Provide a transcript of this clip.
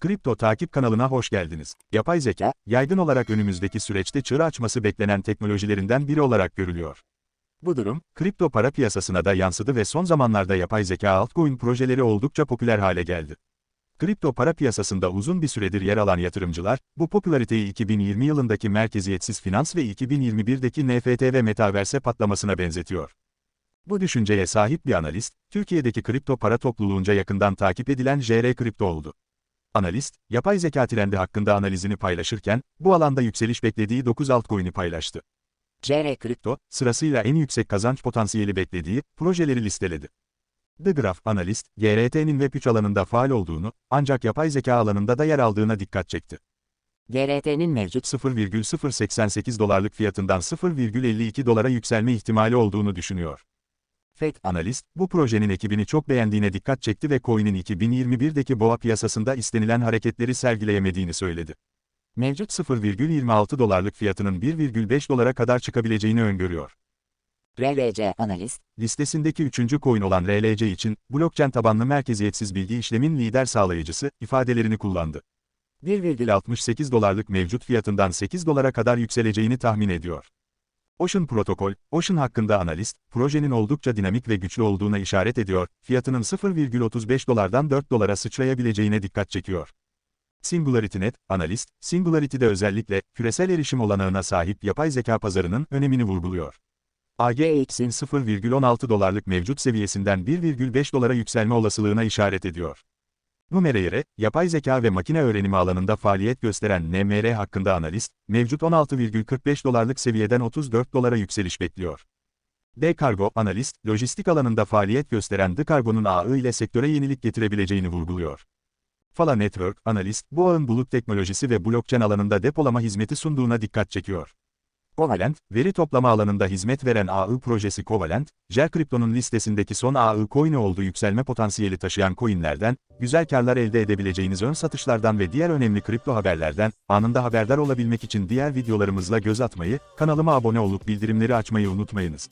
Kripto Takip kanalına hoş geldiniz. Yapay zeka, yaygın olarak önümüzdeki süreçte çığır açması beklenen teknolojilerinden biri olarak görülüyor. Bu durum, kripto para piyasasına da yansıdı ve son zamanlarda yapay zeka altcoin projeleri oldukça popüler hale geldi. Kripto para piyasasında uzun bir süredir yer alan yatırımcılar, bu popülariteyi 2020 yılındaki merkeziyetsiz finans ve 2021'deki NFT ve Metaverse patlamasına benzetiyor. Bu düşünceye sahip bir analist, Türkiye'deki kripto para topluluğunca yakından takip edilen JR Kripto oldu. Analist, yapay zeka trendi hakkında analizini paylaşırken, bu alanda yükseliş beklediği 9 altcoin'i paylaştı. CR Kripto, sırasıyla en yüksek kazanç potansiyeli beklediği projeleri listeledi. The Graph analist, GRT'nin Web3 alanında faal olduğunu, ancak yapay zeka alanında da yer aldığına dikkat çekti. GRT'nin mevcut 0,088 dolarlık fiyatından 0,52 dolara yükselme ihtimali olduğunu düşünüyor. FED, Analist, bu projenin ekibini çok beğendiğine dikkat çekti ve coin'in 2021'deki boğa piyasasında istenilen hareketleri sergileyemediğini söyledi. Mevcut 0,26 dolarlık fiyatının 1,5 dolara kadar çıkabileceğini öngörüyor. RLC Analist, Listesindeki üçüncü coin olan RLC için, blockchain tabanlı merkeziyetsiz bilgi işlemin lider sağlayıcısı, ifadelerini kullandı. 1,68 dolarlık mevcut fiyatından 8 dolara kadar yükseleceğini tahmin ediyor. Ocean Protocol, Ocean hakkında analist, projenin oldukça dinamik ve güçlü olduğuna işaret ediyor, fiyatının 0,35 dolardan 4 dolara sıçrayabileceğine dikkat çekiyor. SingularityNet, analist, Singularity'de özellikle, küresel erişim olanağına sahip yapay zeka pazarının önemini vurguluyor. AGX'in 0,16 dolarlık mevcut seviyesinden 1,5 dolara yükselme olasılığına işaret ediyor. Numerayere, yapay zeka ve makine öğrenimi alanında faaliyet gösteren NMR hakkında analist, mevcut 16,45 dolarlık seviyeden 34 dolara yükseliş bekliyor. D-Cargo analist, lojistik alanında faaliyet gösteren D-Cargo'nun ağı ile sektöre yenilik getirebileceğini vurguluyor. Fala Network analist, bu ağın bulut teknolojisi ve blockchain alanında depolama hizmeti sunduğuna dikkat çekiyor. Covalent, veri toplama alanında hizmet veren AI projesi Covalent, Jer Crypto'nun listesindeki son AI coin'i olduğu yükselme potansiyeli taşıyan coinlerden, güzel karlar elde edebileceğiniz ön satışlardan ve diğer önemli kripto haberlerden, anında haberdar olabilmek için diğer videolarımızla göz atmayı, kanalıma abone olup bildirimleri açmayı unutmayınız.